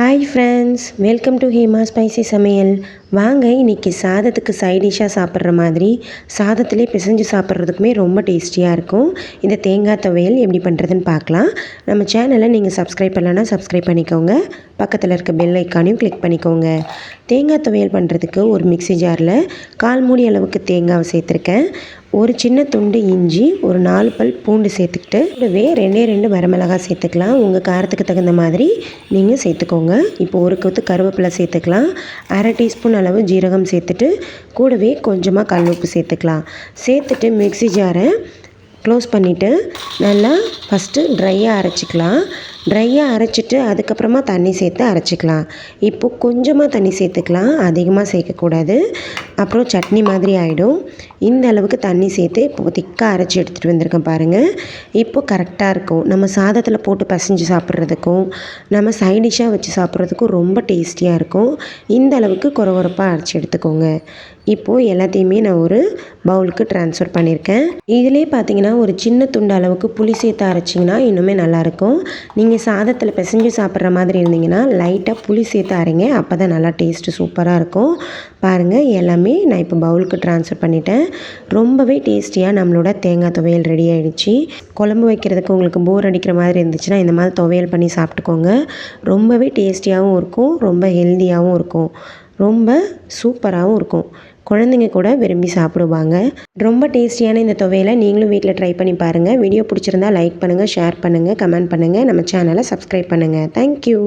Hi friends welcome to Hema spicy சமையல். வாங்க இன்றைக்கி சாதத்துக்கு சைடிஷாக சாப்பிட்ற மாதிரி சாதத்திலே பிசைஞ்சு சாப்பிட்றதுக்குமே ரொம்ப டேஸ்டியாக இருக்கும். இந்த தேங்காய் துவையல் எப்படி பண்ணுறதுன்னு பார்க்கலாம். நம்ம சேனலை நீங்கள் சப்ஸ்கிரைப் பண்ணலன்னா சப்ஸ்கிரைப் பண்ணிக்கோங்க. பக்கத்தில் இருக்க பெல் ஐக்கானையும் கிளிக் பண்ணிக்கோங்க. தேங்காய் துவையல் பண்ணுறதுக்கு ஒரு மிக்ஸி ஜாரில் கால் மூடி அளவுக்கு தேங்காவை சேர்த்துருக்கேன். ஒரு சின்ன துண்டு இஞ்சி ஒரு நாலு பல் பூண்டு சேர்த்துக்கிட்டு கூடவே ரெண்டே ரெண்டு வரமிளகாய் சேர்த்துக்கலாம். உங்கள் காரத்துக்கு தகுந்த மாதிரி நீங்கள் சேர்த்துக்கோங்க. இப்போ ஒரு கொத்து கருவேப்பிலை சேர்த்துக்கலாம். அரை டீஸ்பூன் அளவு ஜீரகம் சேர்த்துட்டு கூடவே கொஞ்சமாக கல் உப்பு சேர்த்துக்கலாம். சேர்த்துட்டு மிக்ஸி ஜாரை க்ளோஸ் பண்ணிவிட்டு நல்லா ஃபஸ்ட்டு ட்ரையாக அரைச்சிக்கலாம். ட்ரையாக அரைச்சிட்டு அதுக்கப்புறமா தண்ணி சேர்த்து அரைச்சிக்கலாம். இப்போது கொஞ்சமாக தண்ணி சேர்த்துக்கலாம். அதிகமாக சேர்க்கக்கூடாது. அப்புறம் சட்னி மாதிரி ஆகிடும் இந்த அளவுக்கு தண்ணி சேர்த்து இப்போ திக்காக அரைச்சி எடுத்துகிட்டு வந்திருக்கேன் பாருங்கள் இப்போ கரெக்டாக இருக்கும். நம்ம சாதத்தில் போட்டு பசைஞ்சு சாப்பிட்றதுக்கும் நம்ம சைடிஷாக வச்சு சாப்பிட்றதுக்கும் ரொம்ப டேஸ்டியாக இருக்கும். இந்த அளவுக்கு குறகுறப்பாக அரைச்சி எடுத்துக்கோங்க. இப்போது எல்லாத்தையுமே நான் ஒரு பவுலுக்கு ட்ரான்ஸ்ஃபர் பண்ணியிருக்கேன். இதிலே பார்த்தீங்கன்னா ஒரு சின்ன துண்டு அளவுக்கு புளி சேர்த்து அரைச்சிங்கன்னா இன்னுமே நல்லாயிருக்கும் நீங்கள் நீங்கள் சாதத்தில் பிசைஞ்சு சாப்பிட்ற மாதிரி இருந்தீங்கன்னா லைட்டாக புளி சேர்த்து அரைங்க. அப்போ தான் நல்லா டேஸ்ட்டு சூப்பராக இருக்கும். பாருங்கள் எல்லாமே நான் இப்போ பவுலுக்கு ட்ரான்ஸ்ஃபர் பண்ணிட்டேன். ரொம்பவே டேஸ்டியாக நம்மளோட தேங்காய் துவையல் ரெடி ஆகிடுச்சு குழம்பு வைக்கிறதுக்கு உங்களுக்கு போர் அடிக்கிற மாதிரி இருந்துச்சுன்னா இந்த மாதிரி துவையல் பண்ணி சாப்பிட்டுக்கோங்க. ரொம்பவே டேஸ்டியாகவும் இருக்கும். ரொம்ப ஹெல்த்தியாகவும் இருக்கும். ரொம்ப சூப்பராகவும் இருக்கும். குழந்தைங்க கூட விரும்பி சாப்பிடுவாங்க. ரொம்ப டேஸ்டியான இந்த துவையில நீங்களும் வீட்டில் ட்ரை பண்ணி பாருங்கள் வீடியோ பிடிச்சிருந்தா லைக் பண்ணுங்கள் ஷேர் பண்ணுங்கள் கமெண்ட் பண்ணுங்கள் நம்ம சேனலை சப்ஸ்கிரைப் பண்ணுங்கள் தேங்க்யூ